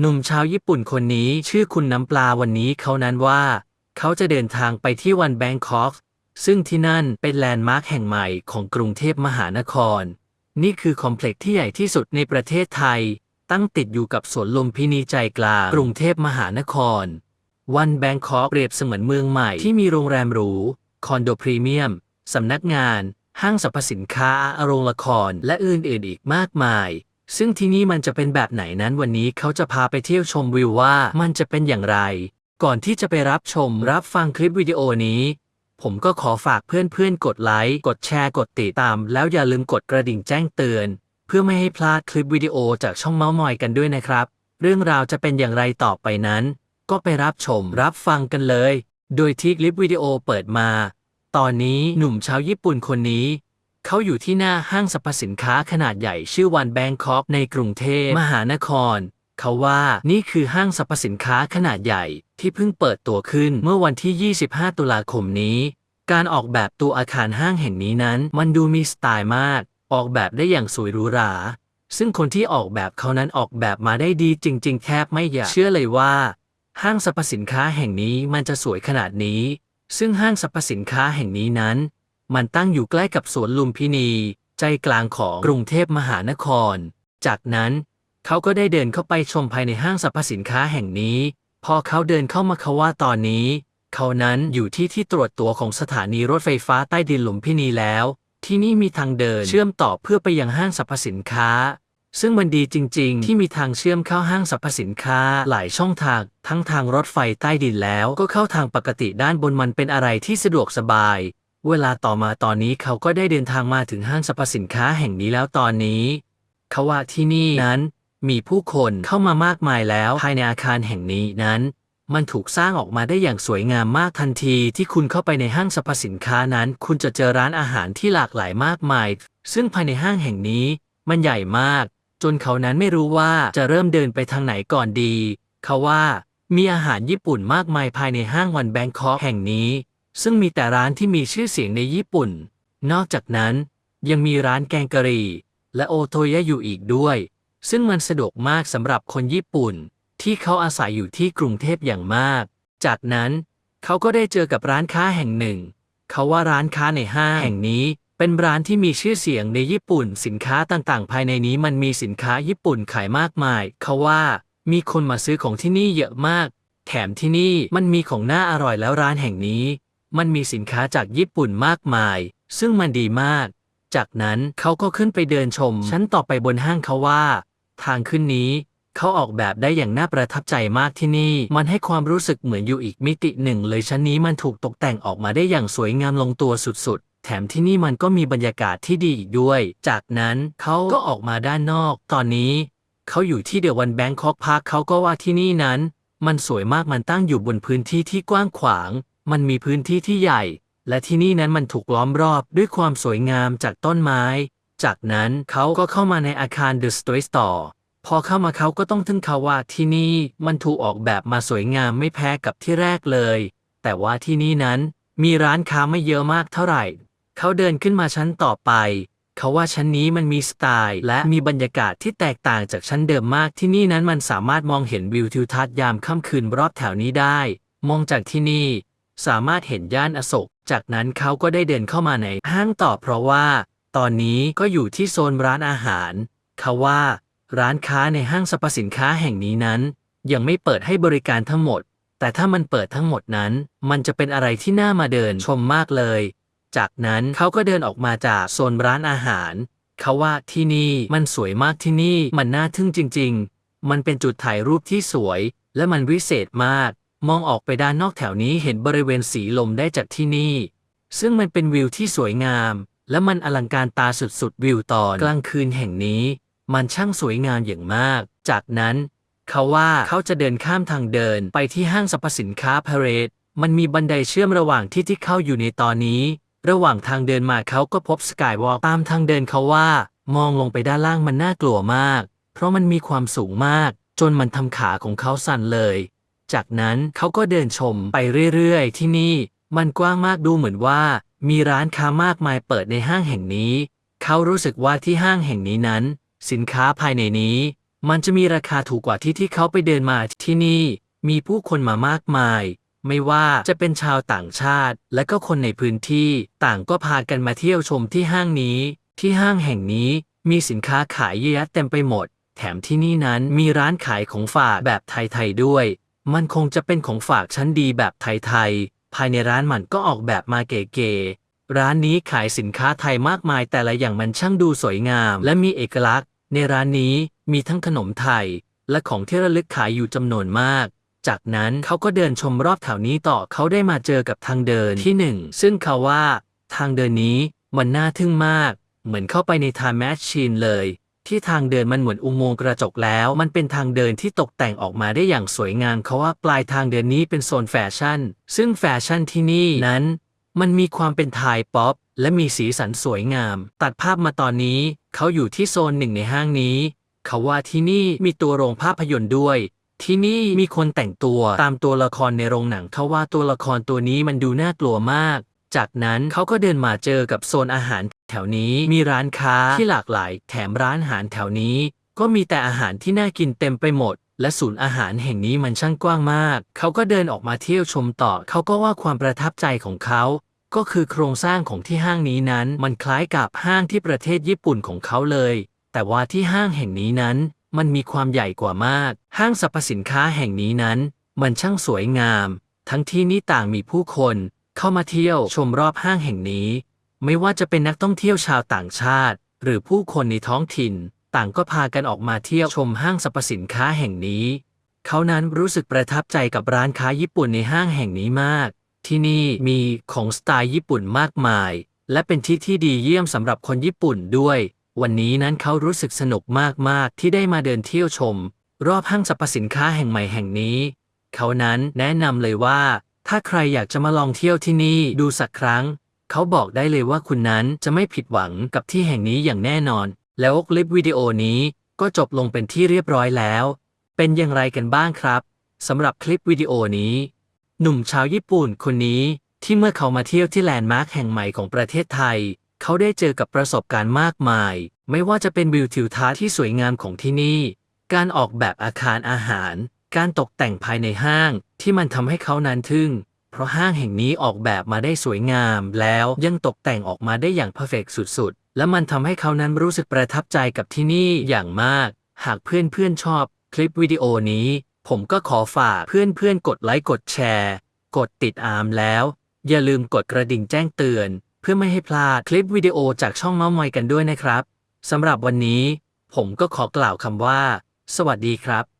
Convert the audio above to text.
หนุ่มชาวญี่ปุ่นคนนี้ชื่อคุณน้ำปลาวันนี้เขานั้นว่า เขาจะเดินทางไปที่วันแบงคอกซึ่งที่นั่นเป็นแลนด์มาร์คแห่งใหม่ของกรุงเทพมหานคร นี่คือคอมเพล็กซ์ที่ใหญ่ที่สุดในประเทศไทย ตั้งติดอยู่กับสวนลมพินีใจกลางกรุงเทพมหานคร วันแบงคอกเปรียบเสมือนเมืองใหม่ที่มีโรงแรมหรู คอนโดพรีเมียม สำนักงาน ห้างสรรพสินค้าโรงละคร และอื่นๆอีกมากมาย ซึ่งที่นี่มันจะเป็นแบบไหนนั้นวันนี้เขาจะพาไปเที่ยวชมวิวว่ามันจะเป็นอย่างไร ก่อนที่จะไปรับชมรับฟังคลิปวิดีโอนี้ ผมก็ขอฝากเพื่อนๆ กดไลค์ กดแชร์ กดติดตาม แล้วอย่าลืมกดกระดิ่งแจ้งเตือน เพื่อไม่ให้พลาดคลิปวิดีโอจากช่องเมาส์มอยกันด้วยนะครับ เรื่องราวจะเป็นอย่างไรต่อไปนั้น ก็ไปรับชมรับฟังกันเลย โดยที่คลิปวิดีโอเปิดมา ตอนนี้หนุ่มชาวญี่ปุ่นคนนี้ เขาอยู่ที่หน้าห้างสรรพสินค้าขนาดใหญ่ชื่อวันแบงคอกในกรุงเทพมหานคร เขาว่านี่คือห้างสรรพสินค้าขนาดใหญ่ที่เพิ่งเปิดตัวขึ้นเมื่อวันที่ 25 ตุลาคมนี้ การออกแบบตัวอาคารห้างแห่งนี้นั้น มันดูมีสไตล์มาก ออกแบบได้อย่างสวยหรูหรา ซึ่งคนที่ออกแบบเขานั้นออกแบบมาได้ดีจริง ๆ แทบไม่อยากเชื่อเลยว่า ห้างสรรพสินค้าแห่งนี้มันจะสวยขนาดนี้ ซึ่งห้างสรรพสินค้าแห่งนี้นั้น มันตั้งอยู่ใกล้กับสวนลุมพินี ใจกลางของกรุงเทพมหานคร จากนั้นเขาก็ได้เดินเข้าไปชมภายในห้างสรรพสินค้าแห่งนี้ พอเขาเดินเข้ามาเขาว่าตอนนี้ เขานั้นอยู่ที่ที่ตรวจตัวของสถานีรถไฟฟ้าใต้ดินลุมพินีแล้ว ที่นี่มีทางเดินเชื่อมต่อเพื่อไปยังห้างสรรพสินค้าซึ่งมันดีจริง ๆ ที่มีทางเชื่อมเข้าห้างสรรพสินค้าหลายช่องทาง ทั้งทางรถไฟใต้ดินแล้วก็เข้าทางปกติด้านบนมันเป็นอะไรที่สะดวกสบาย เวลาต่อมาตอนนี้เขาก็ได้เดินทางมาถึงห้างสรรพสินค้าแห่งนี้แล้วตอนนี้ เขาว่าที่นี่นั้นมีผู้คนเข้ามามากมายแล้วภายในอาคารแห่งนี้นั้น มันถูกสร้างออกมาได้อย่างสวยงามมากทันทีที่คุณเข้าไปในห้างสรรพสินค้านั้น คุณจะเจอร้านอาหารที่หลากหลายมากมาย ซึ่งภายในห้างแห่งนี้ มันใหญ่มาก จนเขานั้นไม่รู้ว่าจะเริ่มเดินไปทางไหนก่อนดี เขาว่ามีอาหารญี่ปุ่นมากมายภายในห้างวันแบงคอกแห่งนี้ ซึ่งมีแต่ร้านที่มีชื่อเสียงในญี่ปุ่น นอกจากนั้นยังมีร้านแกงกะหรี่ และโอโทยะอยู่อีกด้วย ซึ่งมันสะดวกมากสำหรับคนญี่ปุ่น ที่เขาอาศัยอยู่ที่กรุงเทพอย่างมาก จากนั้นเขาก็ได้เจอกับร้านค้าแห่งหนึ่ง เขาว่าร้านค้าในห้างแห่งนี้เป็นร้านที่มีชื่อเสียงในญี่ปุ่น สินค้าต่างๆ ภายในนี้มันมีสินค้าญี่ปุ่นขายมากมาย เขาว่ามีคนมาซื้อของที่นี่เยอะมาก แถมที่นี่มันมีของน่าอร่อยแล้วร้านแห่งนี้ มันมีสินค้าจากญี่ปุ่นมากมาย ซึ่งมันดีมาก จากนั้นเขาก็ขึ้นไปเดินชม ชั้นต่อไปบนห้างเขาว่า ทางขึ้นนี้เขาออกแบบได้อย่างน่าประทับใจมากที่นี่ มันให้ความรู้สึกเหมือนอยู่อีกมิติหนึ่ง เลยชั้นนี้มันถูกตกแต่งออกมาได้อย่างสวยงามลงตัวสุดๆ แถมที่นี่มันก็มีบรรยากาศที่ดีอีกด้วย จากนั้นเขาก็ออกมาด้านนอก ตอนนี้เขาอยู่ที่เดอะวันแบงคอกพาร์คเขาก็ว่าที่นี่นั้น มันสวยมากมันตั้งอยู่บนพื้นที่ที่กว้างขวาง มันมีพื้นที่ที่ใหญ่ และที่นี่นั้นมันถูกล้อมรอบด้วยความสวยงามจากต้นไม้ จากนั้นเขาก็เข้ามาในอาคาร The Story Store พอเข้ามาเขาก็ต้องทึ่งเขาว่าที่นี่มันถูกออกแบบมาสวยงามไม่แพ้กับที่แรกเลย แต่ว่าที่นี่นั้นมีร้านค้าไม่เยอะมากเท่าไหร่ เขาเดินขึ้นมาชั้นต่อไป เขาว่าชั้นนี้มันมีสไตล์ และมีบรรยากาศที่แตกต่างจากชั้นเดิมมากที่นี่นั้นมันสามารถมองเห็นวิวทิวทัศน์ยามค่ำคืนรอบแถวนี้ได้ มองจากที่นี่ สามารถเห็นย่านอโศก จากนั้นเขาก็ได้เดินเข้ามาในห้างต่อเพราะว่า ตอนนี้ก็อยู่ที่โซนร้านอาหารเขาว่าร้านค้าในห้างสรรพสินค้าแห่งนี้นั้น ยังไม่เปิดให้บริการทั้งหมด แต่ถ้ามันเปิดทั้งหมดนั้น มันจะเป็นอะไรที่น่ามาเดินชมมากเลย จากนั้นเขาก็เดินออกมาจากโซนร้านอาหาร เขาว่าที่นี่มันสวยมากที่นี่มันน่าทึ่งจริง ๆ มันเป็นจุดถ่ายรูปที่สวย และมันวิเศษมาก มองออกไปด้านนอกแถวนี้เห็นบริเวณสีลมได้จากที่นี่ ซึ่งมันเป็นวิวที่สวยงาม และมันอลังการตาสุดๆ วิวตอนกลางคืนแห่งนี้ มันช่างสวยงามอย่างมาก จากนั้น เขาว่าเขาจะเดินข้ามทางเดินไปที่ห้างสรรพสินค้าพาเรดมันมีบันไดเชื่อมระหว่างที่ที่เข้าอยู่ในตอนนี้ ระหว่างทางเดินมาเขาก็พบสกายวอล์กตามทางเดินเขาว่า มองลงไปด้านล่างมันน่ากลัวมาก เพราะมันมีความสูงมาก จนมันทำขาของเขาสั่นเลย จากนั้นเขาก็เดินชมไปเรื่อยๆ ที่นี่ มันกว้างมากดูเหมือนว่า มีร้านค้ามากมายเปิดในห้างแห่งนี้ เขารู้สึกว่าที่ห้างแห่งนี้นั้น สินค้าภายในนี้ มันจะมีราคาถูกกว่าที่ที่เขาไปเดินมาที่นี่ มีผู้คนมามากมาย ไม่ว่าจะเป็นชาวต่างชาติ และก็คนในพื้นที่ต่างก็พากันมาเที่ยวชมที่ห้างนี้ ที่ห้างแห่งนี้มีสินค้าขายเยอะแยะเต็มไปหมด แถมที่นี่นั้นมีร้านขายของฝากแบบไทยๆด้วย มันคงจะเป็นของฝากชั้นดีแบบไทยๆ ภายในร้านมันก็ออกแบบมาเก๋ๆ ร้านนี้ขายสินค้าไทยมากมายแต่ละอย่างมันช่างดูสวยงาม และมีเอกลักษณ์ ในร้านนี้มีทั้งขนมไทย และของที่ระลึกขายอยู่จำนวนมาก จากนั้นเขาก็เดินชมรอบแถวนี้ต่อเขาได้มาเจอกับทางเดินที่หนึ่งซึ่งเขาว่า ทางเดินนี้มันน่าทึ่งมาก เหมือนเข้าไปในทาแมชชีนเลย ที่ทางเดินมันเหมือนอุโมงค์กระจกแล้ว มันเป็นทางเดินที่ตกแต่งออกมาได้อย่างสวยงามเขาว่าปลายทางเดินนี้เป็นโซนแฟชั่น ซึ่งแฟชั่นที่นี่นั้น มันมีความเป็นไทยป๊อปและมีสีสันสวยงาม ตัดภาพมาตอนนี้เขาอยู่ที่โซนหนึ่งในห้างนี้ เขาว่าที่นี่มีตัวโรงภาพยนตร์ด้วย ที่นี่มีคนแต่งตัวตามตัวละครในโรงหนังเขาว่าตัวละครตัวนี้มันดูน่ากลัวมาก จากนั้นเขาก็เดินมาเจอกับโซนอาหาร แถวนี้มีร้านค้าที่หลากหลาย แถมร้านอาหารแถวนี้ ก็มีแต่อาหารที่น่ากินเต็มไปหมด และศูนย์อาหารแห่งนี้มันช่างกว้างมาก เขาก็เดินออกมาเที่ยวชมต่อ เขาก็ว่าความประทับใจของเขา ก็คือโครงสร้างของที่ห้างนี้นั้น มันคล้ายกับห้างที่ประเทศญี่ปุ่นของเขาเลย แต่ว่าที่ห้างแห่งนี้นั้น มันมีความใหญ่กว่ามาก ห้างสรรพสินค้าแห่งนี้นั้น มันช่างสวยงาม ทั้งที่นี้ต่างมีผู้คน เข้ามาเที่ยวชมรอบห้างแห่งนี้ ไม่ว่าจะเป็นนักท่องเที่ยวชาวต่างชาติ หรือผู้คนในท้องถิ่น ต่างก็พากันออกมาเที่ยวชมห้างสรรพสินค้าแห่งนี้ เขานั้นรู้สึกประทับใจกับร้านค้าญี่ปุ่นในห้างแห่งนี้มาก ที่นี่มีของสไตล์ญี่ปุ่นมากมาย และเป็นที่ที่ดีเยี่ยมสำหรับคนญี่ปุ่นด้วย วันนี้นั้นเขารู้สึกสนุกมากๆ ที่ได้มาเดินเที่ยวชม รอบห้างสรรพสินค้าแห่งใหม่แห่งนี้ เขานั้นแนะนำเลยว่า ถ้าใครอยากจะมาลองเที่ยวที่นี่ดูสักครั้ง เขาบอกได้เลยว่าคุณนั้นจะไม่ผิดหวังกับที่แห่งนี้อย่างแน่นอน แล้วคลิปวิดีโอนี้ก็จบลงเป็นที่เรียบร้อยแล้ว เป็นอย่างไรกันบ้างครับสำหรับคลิปวิดีโอนี้ หนุ่มชาวญี่ปุ่นคนนี้ที่เมื่อเขามาเที่ยวที่แลนด์มาร์คแห่งใหม่ของประเทศไทย เขาได้เจอกับประสบการณ์มากมาย ไม่ว่าจะเป็นวิวทิวทัศน์ที่สวยงามของที่นี่ การออกแบบอาคารอาหาร การตกแต่งภายในห้างที่มันทำให้เขานั้นทึ่ง เพราะห้างแห่งนี้ออกแบบมาได้สวยงาม แล้วยังตกแต่งออกมาได้อย่างเพอร์เฟกสุดๆ และมันทำให้เขานั้นรู้สึกประทับใจกับที่นี่อย่างมาก หากเพื่อนๆชอบคลิปวิดีโอนี้ ผมก็ขอฝากเพื่อนๆกดไลค์กดแชร์ กดติดตามแล้ว อย่าลืมกดกระดิ่งแจ้งเตือน เพื่อไม่ให้พลาดคลิปวิดีโอจากช่องเมาส์มอยกันด้วยนะครับสำหรับวันนี้ ผมก็ขอกล่าวคำว่า สวัสดีครับ